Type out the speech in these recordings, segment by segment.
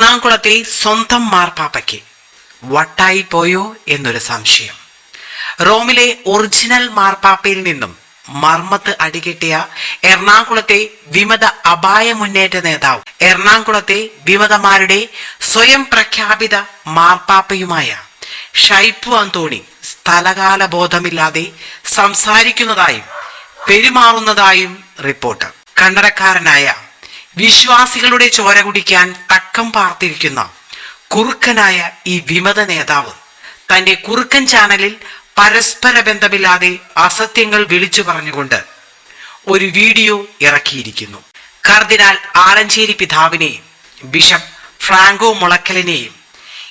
എറണാകുളത്തെ സ്വന്തം മാർപ്പാപ്പയ്ക്ക് വട്ടായി പോയോ എന്നൊരു സംശയം. റോമിലെ ഒറിജിനൽ മാർപ്പാപ്പയിൽ നിന്നും മർമ്മത്ത് അടികിട്ടിയ എറണാകുളത്തെ വിമത അപായ മുന്നേറ്റ നേതാവ് എറണാകുളത്തെ വിമതമാരുടെ സ്വയം പ്രഖ്യാപിത മാർപ്പാപ്പയുമായ ഷൈപ്പു അന്തോണി സ്ഥലകാല ബോധമില്ലാതെ സംസാരിക്കുന്നതായും പെരുമാറുന്നതായും റിപ്പോർട്ട്. കണ്ണടക്കാരനായ വിശ്വാസികളുടെ ചോര കുടിക്കാൻ തക്കം പാർത്തിരിക്കുന്ന കുറുക്കനായ ഈ വിമത നേതാവ് തന്റെ കുറുക്കൻ ചാനലിൽ പരസ്പര ബന്ധമില്ലാതെ അസത്യങ്ങൾ വിളിച്ചു പറഞ്ഞുകൊണ്ട് ഒരു വീഡിയോ ഇറക്കിയിരിക്കുന്നു. കർദിനാൾ ആലഞ്ചേരി പിതാവിനെയും ബിഷപ്പ് ഫ്രാങ്കോ മുളക്കലിനെയും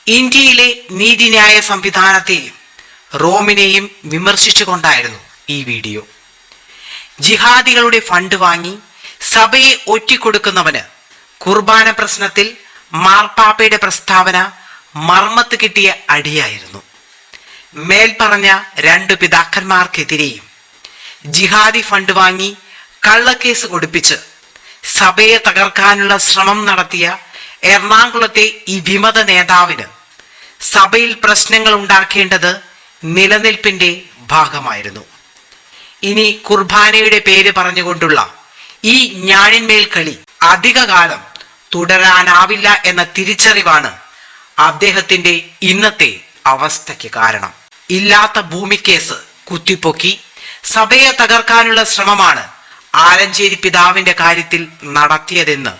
ഇന്ത്യയിലെ നീതിന്യായ സംവിധാനത്തെയും റോമിനെയും വിമർശിച്ചുകൊണ്ടായിരുന്നു ഈ വീഡിയോ. ജിഹാദികളുടെ ഫണ്ട് വാങ്ങി സഭയെ ഒറ്റിക്കൊടുക്കുന്നവന് കുർബാന പ്രശ്നത്തിൽ മാർപ്പാപ്പയുടെ പ്രസ്താവന മർമ്മത്ത് കിട്ടിയ അടിയായിരുന്നു. മേൽപ്പറഞ്ഞ രണ്ട് പിതാക്കന്മാർക്കെതിരെയും ജിഹാദി ഫണ്ട് വാങ്ങി കള്ളക്കേസ് കൊടുപ്പിച്ച് സഭയെ തകർക്കാനുള്ള ശ്രമം നടത്തിയ എറണാകുളത്തെ ഈ വിമത നേതാവിന് സഭയിൽ പ്രശ്നങ്ങൾ ഉണ്ടാക്കേണ്ടത് നിലനിൽപ്പിന്റെ ഭാഗമായിരുന്നു. ഇനി കുർബാനയുടെ പേര് പറഞ്ഞുകൊണ്ടുള്ള ഈ ഞാഴിന്മേൽ കളി അധികകാലം തുടരാനാവില്ല എന്ന തിരിച്ചറിവാണ് അദ്ദേഹത്തിന്റെ ഇന്നത്തെ അവസ്ഥയ്ക്ക് കാരണം. ഇല്ലാത്ത ഭൂമിക്കേസ് കുത്തിപ്പൊക്കി സഭയെ തകർക്കാനുള്ള ശ്രമമാണ് ആലഞ്ചേരി പിതാവിന്റെ കാര്യത്തിൽ നടത്തിയതെന്ന്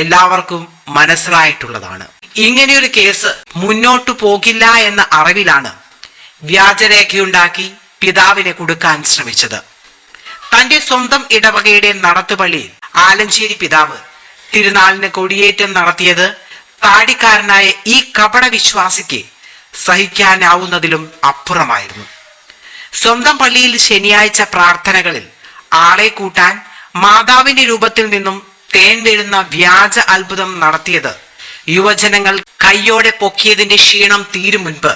എല്ലാവർക്കും മനസ്സിലായിട്ടുള്ളതാണ്. ഇങ്ങനെയൊരു കേസ് മുന്നോട്ടു പോകില്ല എന്ന അറിവിലാണ് വ്യാജരേഖയുണ്ടാക്കി പിതാവിനെ കൊടുക്കാൻ ശ്രമിച്ചത്. തന്റെ സ്വന്തം ഇടവകയുടെ നടത്തുപള്ളിയിൽ ആലഞ്ചേരി പിതാവ്. തിരുനാളിന് കൊടിയേറ്റം നടത്തിയത് താടിക്കാരനായ ഈ കപട വിശ്വാസിക്ക് സഹിക്കാനാവുന്നതിലും അപ്പുറമായിരുന്നു. സ്വന്തം പള്ളിയിൽ ശനിയാഴ്ച പ്രാർത്ഥനകളിൽ ആളെ കൂട്ടാൻ മാതാവിന്റെ രൂപത്തിൽ നിന്നും തേൻ വീഴുന്ന വ്യാജ അത്ഭുതം നടത്തിയത് യുവജനങ്ങൾ കയ്യോടെ പൊക്കിയതിന്റെ ക്ഷീണം തീരും മുൻപ്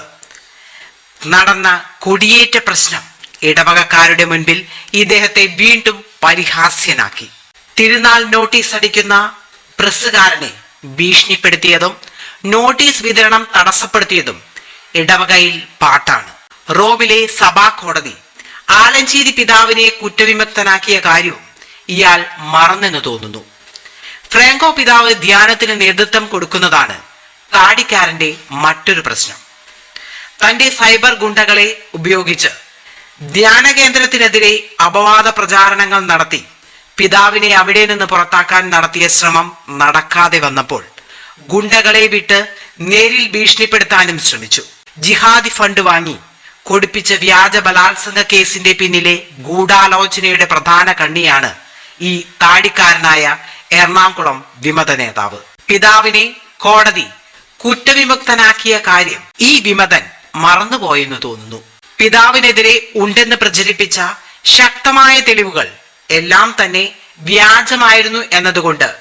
നടന്ന കൊടിയേറ്റ പ്രശ്നം ഇടവകക്കാരുടെ മുൻപിൽ ഇദ്ദേഹത്തെ വീണ്ടും പരിഹാസ്യനാക്കി. തിരുനാൾ നോട്ടീസ് അടിക്കുന്ന പ്രസ്സുകാരനെ ഭീഷണിപ്പെടുത്തിയതും നോട്ടീസ് വിതരണം തടസ്സപ്പെടുത്തിയതും ഇടവകയിൽ പാട്ടാണ്. റോമിലെ സഭാ കോടതി ആലഞ്ചേരി പിതാവിനെ കുറ്റവിമുക്തനാക്കിയ കാര്യവും ഇയാൾ മറന്നെന്ന് തോന്നുന്നു. ഫ്രാങ്കോ പിതാവ് ധ്യാനത്തിന് നേതൃത്വം കൊടുക്കുന്നതാണ് താടിക്കാരന്റെ മറ്റൊരു പ്രശ്നം. തന്റെ സൈബർ ഗുണ്ടകളെ ഉപയോഗിച്ച് ധ്യാന കേന്ദ്രത്തിനെതിരെ അപവാദ പ്രചാരണങ്ങൾ നടത്തി. പിതാവിനെ അവിടെ നിന്ന് പുറത്താക്കാൻ നടത്തിയ ശ്രമം നടക്കാതെ വന്നപ്പോൾ ഗുണ്ടകളെ വിട്ട് നേരിൽ ഭീഷണിപ്പെടുത്താനും ശ്രമിച്ചു. ജിഹാദി ഫണ്ട് വാങ്ങി. കൊടുപ്പിച്ച വ്യാജ ബലാത്സംഗ കേസിന്റെ പിന്നിലെ ഗൂഢാലോചനയുടെ പ്രധാന കണ്ണിയാണ് ഈ താടിക്കാരനായ എറണാകുളം വിമത നേതാവ്. പിതാവിനെ കോടതി കുറ്റവിമുക്തനാക്കിയ കാര്യം ഈ വിമതൻ മറന്നുപോയെന്ന് തോന്നുന്നു. പിതാവിനെതിരെ ഉണ്ടെന്ന് പ്രചരിപ്പിച്ച ശക്തമായ തെളിവുകൾ എല്ലാം തന്നെ വ്യാജമായിരുന്നു എന്നതുകൊണ്ട്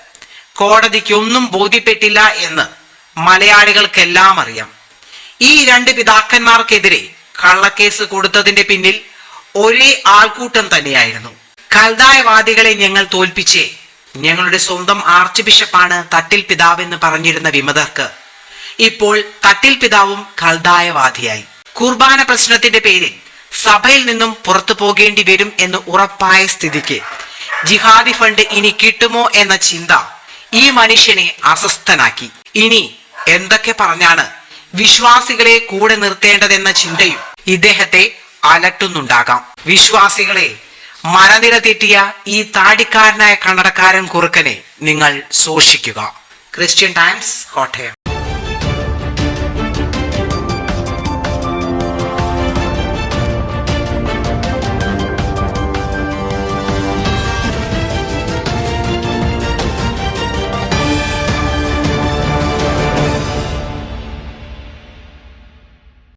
കോടതിക്കൊന്നും ബോധ്യപ്പെട്ടില്ല എന്ന് മലയാളികൾക്കെല്ലാം അറിയാം. ഈ രണ്ട് പിതാക്കന്മാർക്കെതിരെ കള്ളക്കേസ് കൊടുത്തതിന്റെ പിന്നിൽ ഒരേ ആൾക്കൂട്ടം തന്നെയായിരുന്നു. കൽതായവാദികളെ ഞങ്ങൾ തോൽപ്പിച്ചേ. ഞങ്ങളുടെ സ്വന്തം ആർച്ച് ബിഷപ്പാണ് തട്ടിൽ പിതാവെന്ന് പറഞ്ഞിരുന്ന വിമതർക്ക്. ഇപ്പോൾ തട്ടിൽ പിതാവും കൽതായവാദിയായി. കുർബാന പ്രശ്നത്തിന്റെ പേരിൽ സഭയിൽ നിന്നും പുറത്തു പോകേണ്ടി വരും എന്ന് ഉറപ്പായ സ്ഥിതിക്ക് ജിഹാദി ഫണ്ട് ഇനി കിട്ടുമോ എന്ന ചിന്ത ഈ മനുഷ്യനെ അസ്വസ്ഥനാക്കി. ഇനി എന്തൊക്കെ പറഞ്ഞാണ് വിശ്വാസികളെ കൂടെ നിർത്തേണ്ടതെന്ന ചിന്തയും ഇദ്ദേഹത്തെ അലട്ടുന്നുണ്ടാകാം. വിശ്വാസികളെ മനനില തെറ്റിയ ഈ താടിക്കാരനായ കണ്ണടക്കാരൻ കുറുക്കനെ നിങ്ങൾ സൂക്ഷിക്കുക. Christian Times Kottayam.